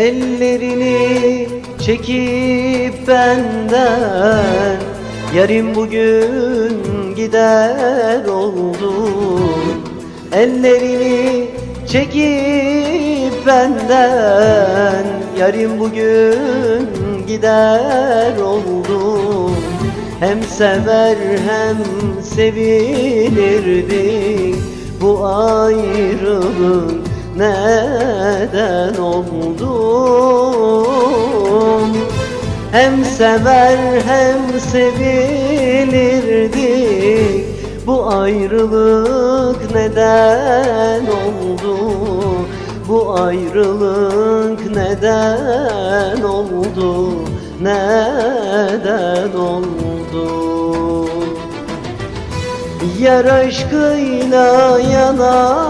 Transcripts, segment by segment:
Ellerini çekip benden. Yarim bugün gider oldu. Ellerini çekip benden. Yarim bugün gider oldu. Hem sever hem sevilirdik Bu ayrılık neden oldu Hem sever hem sevilirdik. Bu ayrılık neden oldu? Bu ayrılık neden oldu? Neden oldu? Yar aşkıyla yana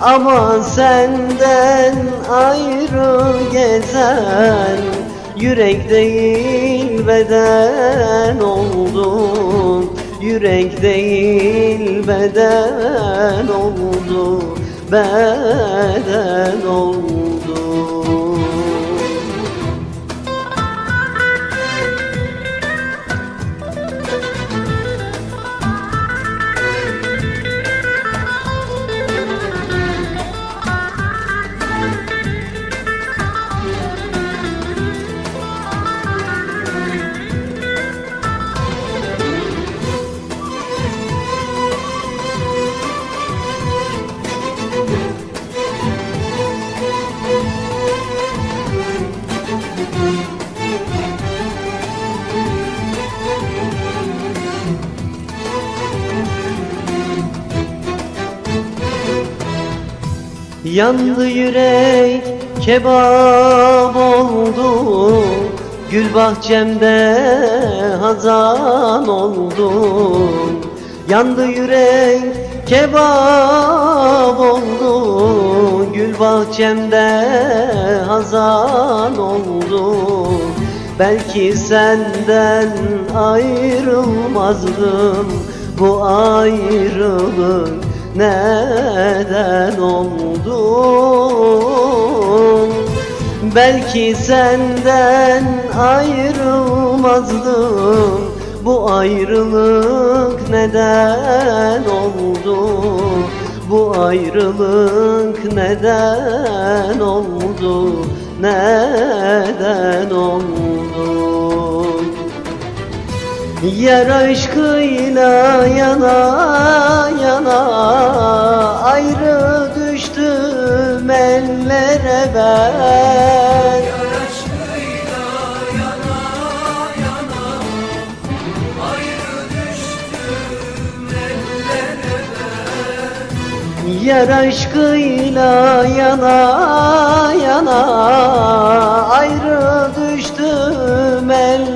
ama senden ayrı gezen Yürek değil beden oldu Yürek değil beden oldu Beden oldu Yandı yürek kebap oldu. Gül bahçemde hazan oldu. Yandı yürek kebap oldu. Gül bahçemde hazan oldu. Belki senden ayrılmazdım Bu ayrılık neden oldu? Belki senden ayrılmazdım Bu ayrılık neden oldu? Bu ayrılık neden oldu? Neden oldu? Yer aşkıyla yana yana Ayrı düştüm ellere ben. Aşkıyla yana yana ayrı düştüm ellere ben. Yer aşkıyla yana yana Ayrı düştüm ellere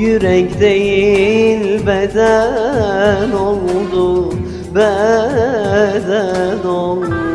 Yürek değil beden oldu Beden oldu